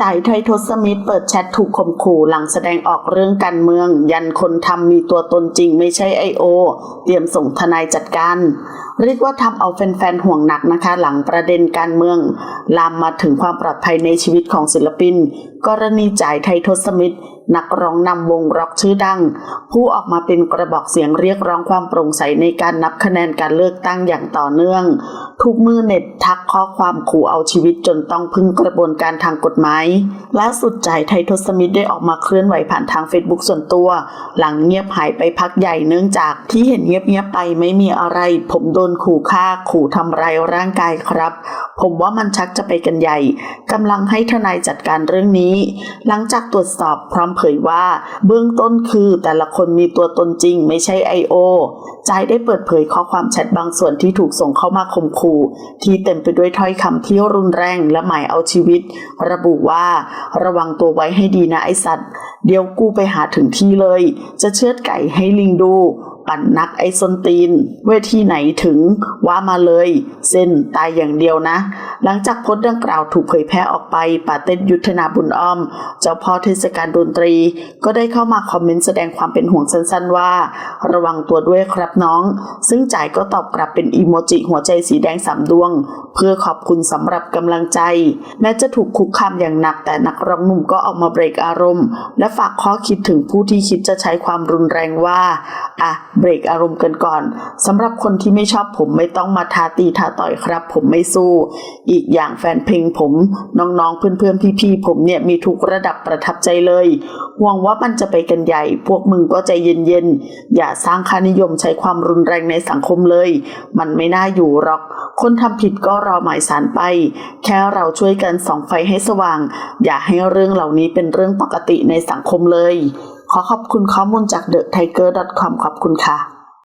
จ่ายไทยทศมิตรเปิดแชทถูกข่มขู่หลังแสดงออกเรื่องการเมือง ยันคนทำมีตัวตนจริงไม่ใช่ไอโอ เตรียมส่งทนายจัดการ เรียกว่าทำเอาแฟนๆห่วงหนักนะคะ หลังประเด็นการเมือง ลามมาถึงความปลอดภัยในชีวิตของศิลปิน กรณีจ่ายไททศมิตรนักร้องนำวงร็อกชื่อดัง ผู้ออกมาเป็นกระบอกเสียงเรียกร้องความโปร่งใสในการนับคะแนนการเลือกตั้งอย่างต่อเนื่อง ทุกมือเน็ตทัก ข้อความขู่เอาชีวิตจนต้องพึ่งกระบวนการทางกฎหมายล่าสุดจ่ายไททศมิตรได้ออกมาเคลื่อนไหวผ่านทางเฟซบุ๊กส่วนตัว หลังเงียบหายไปพักใหญ่เนื่องจากที่เห็นเงียบๆไปไม่มีอะไร ผมโดนขู่ฆ่าขู่ทำร้ายร่างกายครับ ผมว่ามันชักจะไปกันใหญ่กำลังให้ทนายจัดการเรื่องนี้ หลังจากตรวจสอบพร้อมเผยว่า เบื้องต้นคือแต่ละคนมีตัวตนจริงไม่ใช่ I.O. จได้เปิดเผยข้อความแชทบางส่วนที่ถูกส่งเข้ามาข่มขู่ที่เต็มไปด้วยถ้อยคำที่รุนแรงและหมายเอาชีวิต ระบุว่าระวังตัวไว้ให้ดีนะไอสัตว์ เดี๋ยวกูไปหาถึงที่เลย จะเชือดไก่ให้ลิงดู ปั่นนักไอซนตีน เวทีไหนถึงว่ามาเลย เส้นตายอย่างเดียวนะ หลังจากโพสต์ดังกล่าวถูกเผยแพร่ออกไปป่าเต้นยุทธนาบุญอ้อม เจ้าพ่อเทศกาลดนตรี ก็ได้เข้ามาคอมเมนต์แสดงความเป็นห่วงสั้นๆว่า ระวังตัวด้วยครับน้อง ซึ่งจ่ายก็ตอบกลับเป็นอีโมจิหัวใจสีแดงสามดวง เพื่อขอบคุณสำหรับกำลังใจ แม้จะถูกคุกคามอย่างหนักแต่นักร้องหนุ่มก็ออกมาเบรกอารมณ์ และฝากข้อคิดถึงผู้ที่คิดจะใช้ความรุนแรงว่า อะเบรกอารมณ์กันก่อนสำหรับคนที่ไม่ชอบผมไม่ต้องมาทาตีทาต่อยครับ ผมไม่สู้ อีกอย่างแฟนเพลงผมน้องๆเพื่อนๆพี่ๆผมเนี่ยมีทุกระดับประทับใจเลยหวังว่ามันจะไปกันใหญ่ พวกมึงก็ใจเย็นๆ อย่าสร้างค่านิยมใช้ความรุนแรงในสังคมเลย มันไม่น่าอยู่หรอก คนทำผิดก็รอหมายสารไป แค่เราช่วยกันส่องไฟให้สว่าง อย่าให้เรื่องเหล่านี้เป็นเรื่องปกติในสังคมเลย ขอขอบคุณข้อมูลจาก TheTiger.com ขอบคุณค่ะ